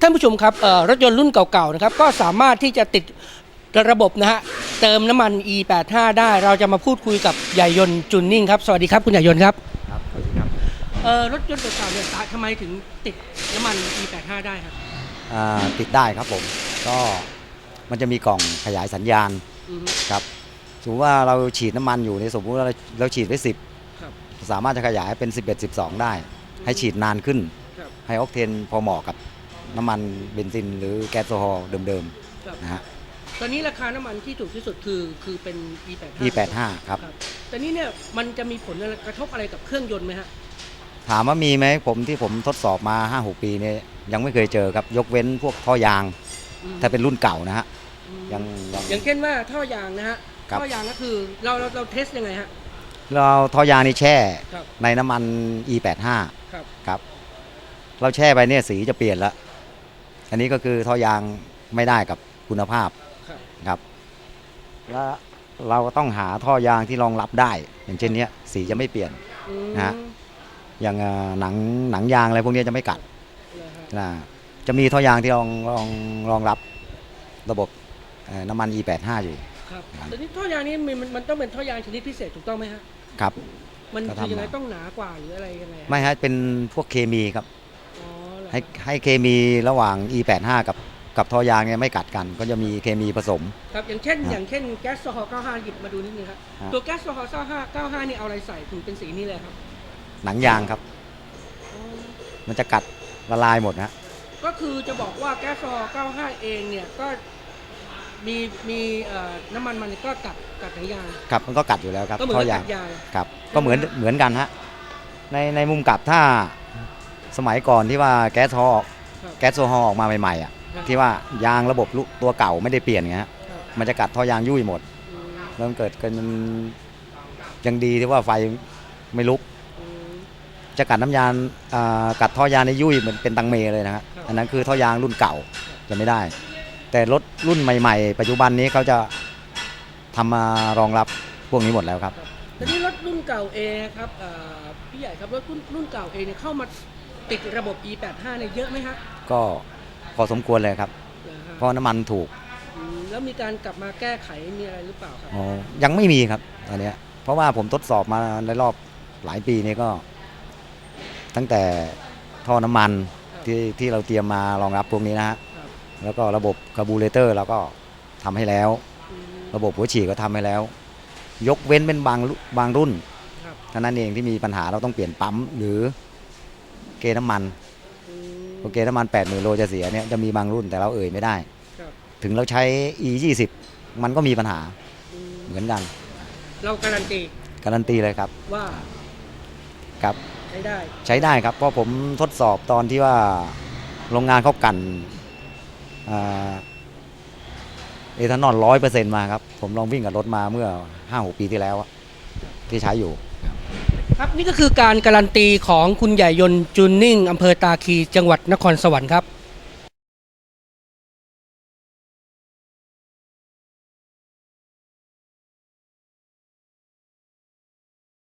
ท่านผู้ชมครับเอ่อรถยนต์รุ่นเก่าๆนะครับก็สามารถที่จะติดระบบนะฮะเติมน้ำมัน E85 ได้เราจะมาพูดคุยกับใหญ่ยนต์จุนนิ่งครับสวัสดีครับคุณใหญ่ยนต์ครับครับสวัสดีครับเอ่อรถยนต์เก่าๆเนี่ยทำไมถึงติดน้ำมัน E85 ได้ครับอ่าติดได้ครับผม ก็มันจะมีกล่องขยายสัญญาณอือฮึ ครับสมมติว่าเราฉีดน้ำมันอยู่ในยสมมติว่าเราเราฉีดไว้ครับ 10 สามารถจะขยายเป็น 11 12 ได้ ให้ฉีดนานขึ้น ครับให้ออกเทนพอเหมาะกับ น้ำมันเบนซิน หรือแก๊สโซฮอล์เดิมครับๆนะฮะ ตอนนี้ราคาน้ำมันที่ถูกที่สุดคือคือเป็น E85 E85 ครับครับแต่นี้เนี่ยมันจะมีผลอะไรกระทบอะไรกับเครื่องยนต์ไหมฮะ ถามว่ามีไหมผมที่ผมทดสอบมา 5-6 ปีเนี่ยยังไม่เคยเจอครับ ยกเว้นพวกท่อยาง อืม ถ้าเป็นรุ่นเก่านะฮะอืมยังยัง อย่างเช่นว่าท่อยางนะฮะครับ ท่อยางก็คือเราเราเราเทสยังไงฮะ เราท่อยางนี่แช่ ครับ ในน้ำมัน E85 ครับ ครับ เราแช่ไปเนี่ยสีจะเปลี่ยนละ อันนี้ก็คือท่อยางไม่ได้กับคุณภาพครับครับแล้วเราก็ต้องหาท่อยางที่รองรับได้ อย่างเช่นเนี้ยสีจะไม่เปลี่ยนอืมนะฮะอย่างเอ่อหนังหนังยางอะไรพวกเนี้ยจะไม่กัดนะฮะนะจะมีท่อยางที่รองรองรองรับระบบเอ่อน้ำมัน E85 อยู่ครับครับแต่นี้ท่อยางนี้มันมันมันต้องเป็นท่อยางชนิดพิเศษถูกต้องไหมฮะครับ มันก็คือทำยังไงมาต้องหนากว่าหรืออะไรยังไงฮะไม่ฮะเป็นพวกเคมีครับอ๋อเหรอ ให้ให้เคมีระหว่าง E85 กับกับท่อยางเนี่ยไม่กัดกัน ก็จะมีเคมีผสม ครับอย่างเช่นครับอย่างเช่นแก๊สโซฮอล์95 หยิบมาดูนิดนึงครับ ฮะ ตัวแก๊สโซฮอล์95 95 นี่เอาอะไรใส่ถึงเป็นสีนี้เลยครับหนังยางครับ อ๋อมันจะกัดละลายหมดนะฮะก็คือจะบอกว่าแก๊สโซฮอล์95 เองเนี่ยก็มีมีเอ่อน้ำมันมันก็กัดกัดหนังยาง ครับมันก็กัดอยู่แล้วครับก็เหมือนท่กัอบยากังดยาง ครับ ก็เหมือนเหมือนกันฮะในในมุมกลับถ้า สมัยก่อนที่ว่าแก๊สโซฮอล์ครับแก๊สโซฮอล์ออกมาใหม่ๆอะครับที่ว่ายางระบบลูกตัวเก่าไม่ได้เปลี่ยนไงฮะครับมันจะกัดท่อยางยุ่ยหมดอืมแล้วมันเกิดกันยังดีที่ว่าไฟไม่ลุกอืมจะกัดน้ำยางอ่ากัดท่อยางในยุ่ยเหมือนเป็นตังเมเลยนะฮะครับอันนั้นคือท่อยางรุ่นเก่าจะไม่ได้ แต่รถรุ่นใหม่ ๆ ปัจจุบันนี้เขาจะทำมารองรับพวกนี้หมดแล้วครับแต่นี่รถรุ่นเก่าเองครับเอ่อพี่ใหญ่ครับรถรุ่นรุ่นเก่าเองเนี่ยเข้ามา ติดระบบ E85 เนี่ยเยอะไหมฮะก็พอสมควรเลยครับ เหรอฮะเพราะน้ำมันถูกอืมแล้วมีการกลับมาแก้ไขมีอะไรหรือเปล่าครับอ๋อยังไม่มีครับตอนเนี้ยเพราะว่าผมทดสอบมาในรอบหลายปีนี้ก็ ตั้งแต่ท่อน้ำมันที่ที่เราเตรียมมารองรับพวกนี้นะฮะครับแล้วก็ระบบคาร์บูเรเตอร์เราก็ทำให้แล้ว อืม ระบบหัวฉีดก็ทำให้แล้ว ยกเว้นเป็นบางรุ่นบางรุ่นครับ เท่านั้นเองที่มีปัญหาเราต้องเปลี่ยนปั๊มหรือ เกณฑ์น้ำมันอืม โอเคน้ำมัน 8 0,000โลจะเสียเนี่ยจะมีบางรุ่นแต่เราเอ่ยไม่ได้ ครับ ถึงเราใช้ e 2 0มันก็มีปัญหาอืมเหมือนกัน เราการันตีการันตีเลยครับว่าครับ ใช้ได้ ใช้ได้ครับ เพราะผมทดสอบตอนที่ว่าโรงงานเขากันอ่าเอทานอลร้อยเปอร์เซ็นต์มาครับ ผมลองวิ่งกับรถมาเมื่อห้าหกปีที่แล้วอะที่ใช้อยู่ ครับนี่ก็คือการการันตีของคุณใหญ่ยนต์จูนนิ่งอำเภอตาคีจังหวัดนครสวรรค์ครับ